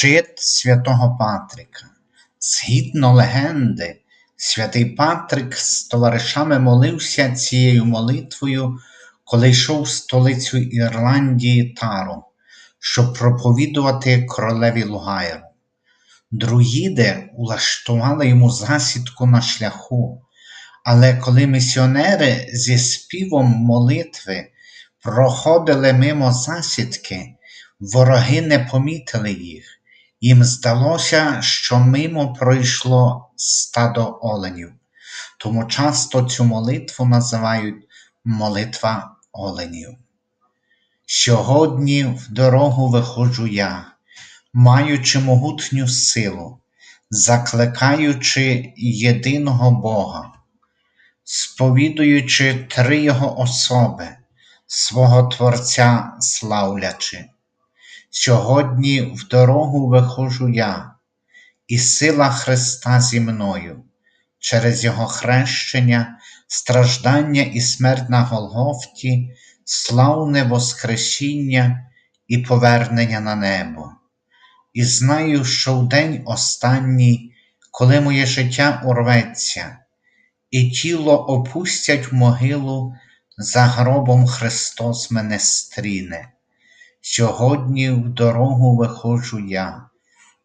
Щит святого Патрика. Згідно легенди, святий Патрик з товаришами молився цією молитвою, коли йшов в столицю Ірландії Тару, щоб проповідувати королеві Лугайру. Друїди улаштували йому засідку на шляху, але коли місіонери зі співом молитви проходили мимо засідки, вороги не помітили їх. Їм здалося, що мимо пройшло стадо оленів, тому часто цю молитву називають молитва оленів. Сьогодні в дорогу виходжу я, маючи могутню силу, закликаючи єдиного Бога, сповідуючи три Його особи, свого Творця славлячи. Сьогодні в дорогу виходжу я, і сила Христа зі мною, через Його хрещення, страждання і смерть на Голгофті, славне Воскресіння і повернення на небо. І знаю, що в день останній, коли моє життя урветься, і тіло опустять в могилу, за гробом Христос мене стріне. Сьогодні в дорогу виходжу я,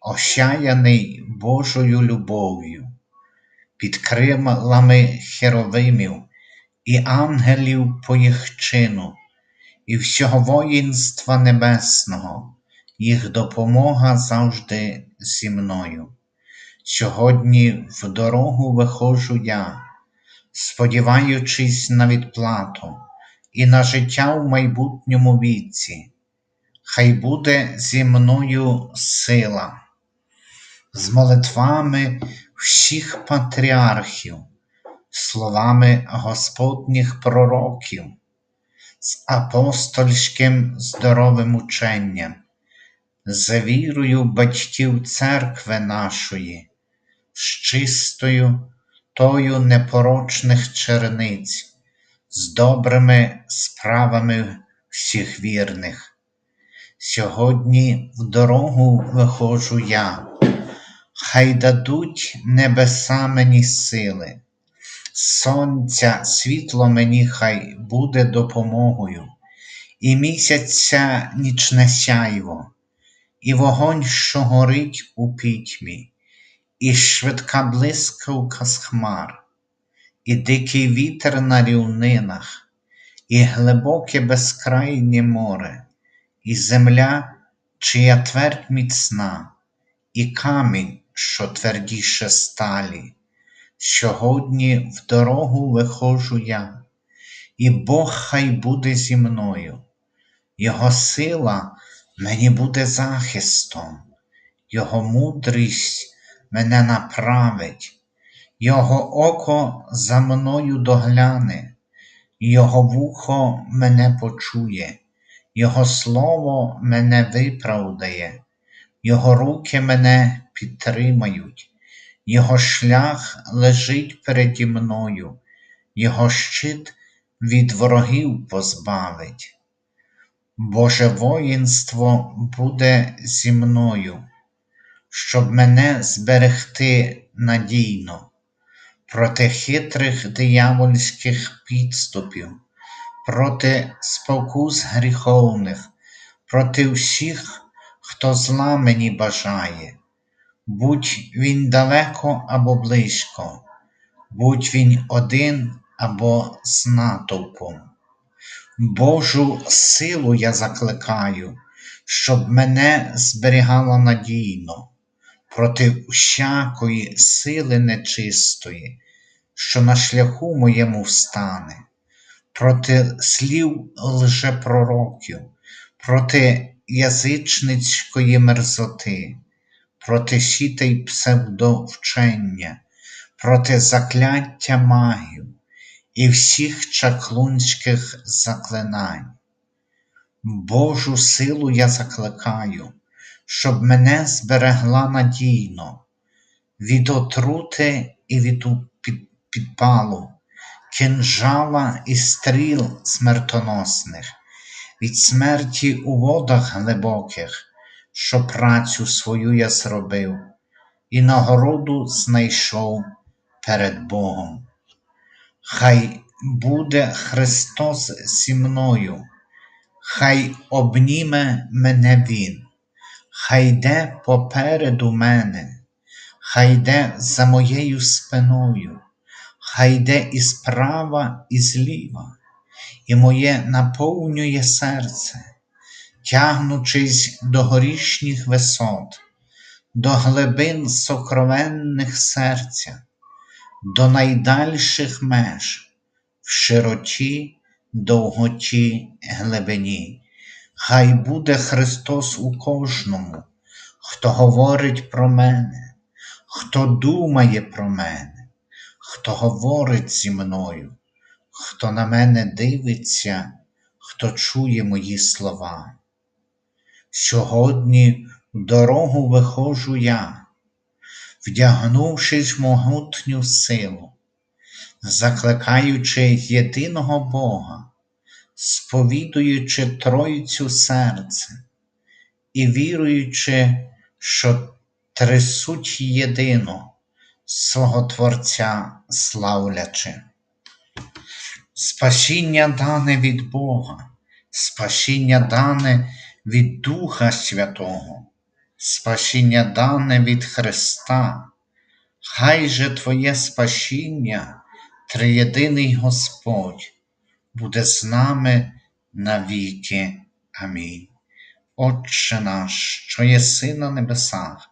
ощаяний Божою любов'ю, під крилами херовимів і ангелів по їх чину, і всього воїнства небесного, їх допомога завжди зі мною. Сьогодні в дорогу виходжу я, сподіваючись на відплату і на життя в майбутньому віці хай буде зі мною сила, з молитвами всіх патріархів, словами Господніх пророків, з апостольським здоровим ученням, з вірою батьків церкви нашої, з чистою тою непорочних черниць, з добрими справами всіх вірних. Сьогодні в дорогу виходжу я, хай дадуть небеса мені сили, сонця світло мені хай буде допомогою, і місяця нічне сяйво, і вогонь, що горить у пітьмі, і швидка блискавка з хмар, і дикий вітер на рівнинах, і глибоке безкрайнє море і земля, чия твердь міцна, і камінь, що твердіше сталі. Сьогодні в дорогу виходжу я, і Бог хай буде зі мною, Його сила мені буде захистом, Його мудрість мене направить, Його око за мною догляне, Його вухо мене почує. Його слово мене виправдає, Його руки мене підтримають, Його шлях лежить переді мною, Його щит від ворогів позбавить. Боже воїнство буде зі мною, щоб мене зберегти надійно. Проти хитрих диявольських підступів проти спокус гріховних, проти всіх, хто зла мені бажає, будь він далеко або близько, будь він один або з натовпом. Божу силу я закликаю, щоб мене зберігала надійно проти всякої сили нечистої, що на шляху моєму встане проти слів лжепророків, проти язичницької мерзоти, проти сітей псевдовчення, проти закляття магів і всіх чаклунських заклинань. Божу силу я закликаю, щоб мене зберегла надійно від отрути і від підпалу, кинжала і стріл смертоносних, від смерті у водах глибоких, що працю свою я зробив, і нагороду знайшов перед Богом. Хай буде Христос зі мною, хай обніме мене Він, хай йде попереду мене, хай йде за моєю спиною, хай йде і справа, і зліва, і моє наповнює серце, тягнучись до горішніх висот, до глибин сокровенних серця, до найдальших меж в широті, довготі, глибині. Хай буде Христос у кожному, хто говорить про мене, хто думає про мене, хто говорить зі мною, хто на мене дивиться, хто чує мої слова. Сьогодні в дорогу виходжу я, вдягнувшись в могутню силу, закликаючи єдиного Бога, сповідуючи Тройцю серце і віруючи, що трисуть єдино свого Творця славлячи. Спасіння дане від Бога, спасіння дане від Духа Святого, спасіння дане від Христа, хай же Твоє спасіння, триєдиний Господь, буде з нами навіки. Амінь. Отче наш, що єси на небесах,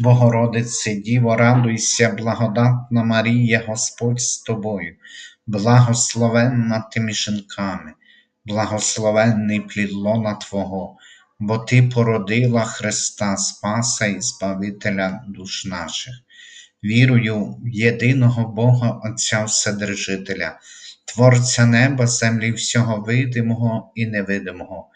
Богородице, Діво, радуйся, благодатна Марія, Господь з тобою, благословенна тими жінками, благословенний плід лона Твого, бо Ти породила Христа Спаса і Збавителя душ наших. Вірую в єдиного Бога Отця Вседержителя, Творця неба, землі всього видимого і невидимого,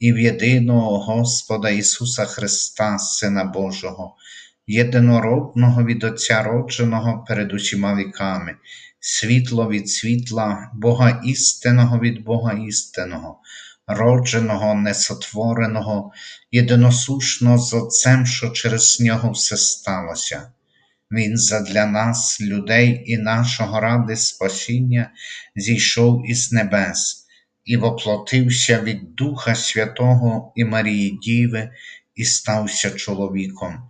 і в єдиного Господа Ісуса Христа, Сина Божого, єдинородного від Отця родженого перед усіма віками, світло від світла, Бога істинного від Бога істинного, родженого, несотвореного, єдиносушного з Отцем, що через нього все сталося. Він задля нас, людей і нашого ради спасіння, зійшов із небес і воплотився від Духа Святого і Марії Діви, і стався чоловіком,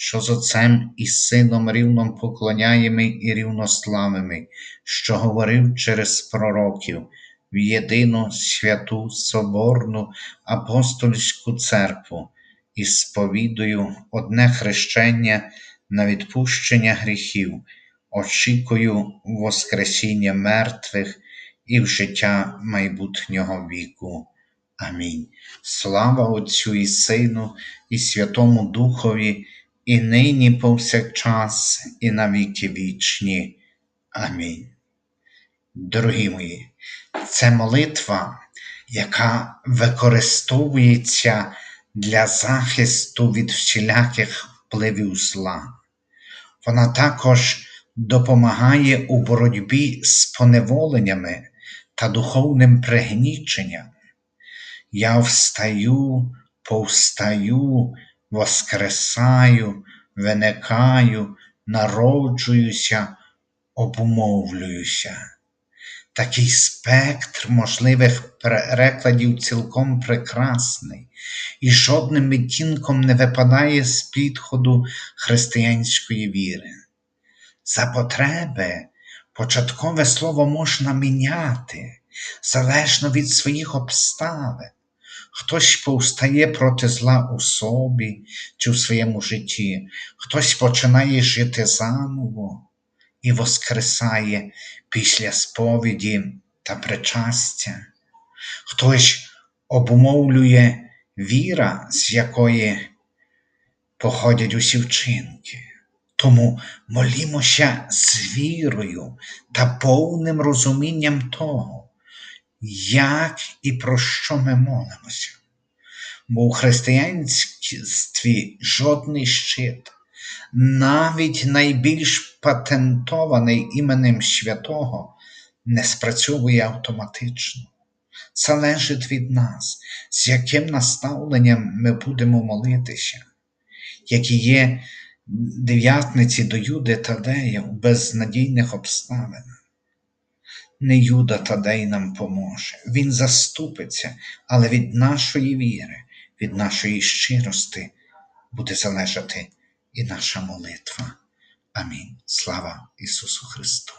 що з Отцем і Сином рівном поклоняємо і рівнославими, що говорив через пророків. В єдину святу Соборну апостольську церкву і сповідую одне хрещення на відпущення гріхів, очікую Воскресіння мертвих і в життя майбутнього віку. Амінь. Слава Отцю і Сину, і Святому Духові, і нині, повсякчас, і на віки вічні. Амінь. Дорогі мої, це молитва, яка використовується для захисту від всіляких впливів зла. Вона також допомагає у боротьбі з поневоленнями та духовним пригніченням. Я встаю, повстаю, воскресаю, виникаю, народжуюся, обумовлююся. Такий спектр можливих перекладів цілком прекрасний і жодним відтінком не випадає з підходу християнської віри. За потреби початкове слово можна міняти залежно від своїх обставин. Хтось повстає проти зла у собі чи в своєму житті, хтось починає жити заново і воскресає після сповіді та причастя. Хтось обумовлює віра, з якої походять усі вчинки. Тому молімося з вірою та повним розумінням того, як і про що ми молимося. Бо у християнстві жодний щит, навіть найбільш патентований іменем святого, не спрацьовує автоматично. Залежить від нас, з яким наставленням ми будемо молитися, які є дев'ятниці до Юди Тадея у безнадійних обставинах. Не Юда Тадей нам поможе, Він заступиться, але від нашої віри, від нашої щирости буде залежати і наша молитва. Амінь. Слава Ісусу Христу!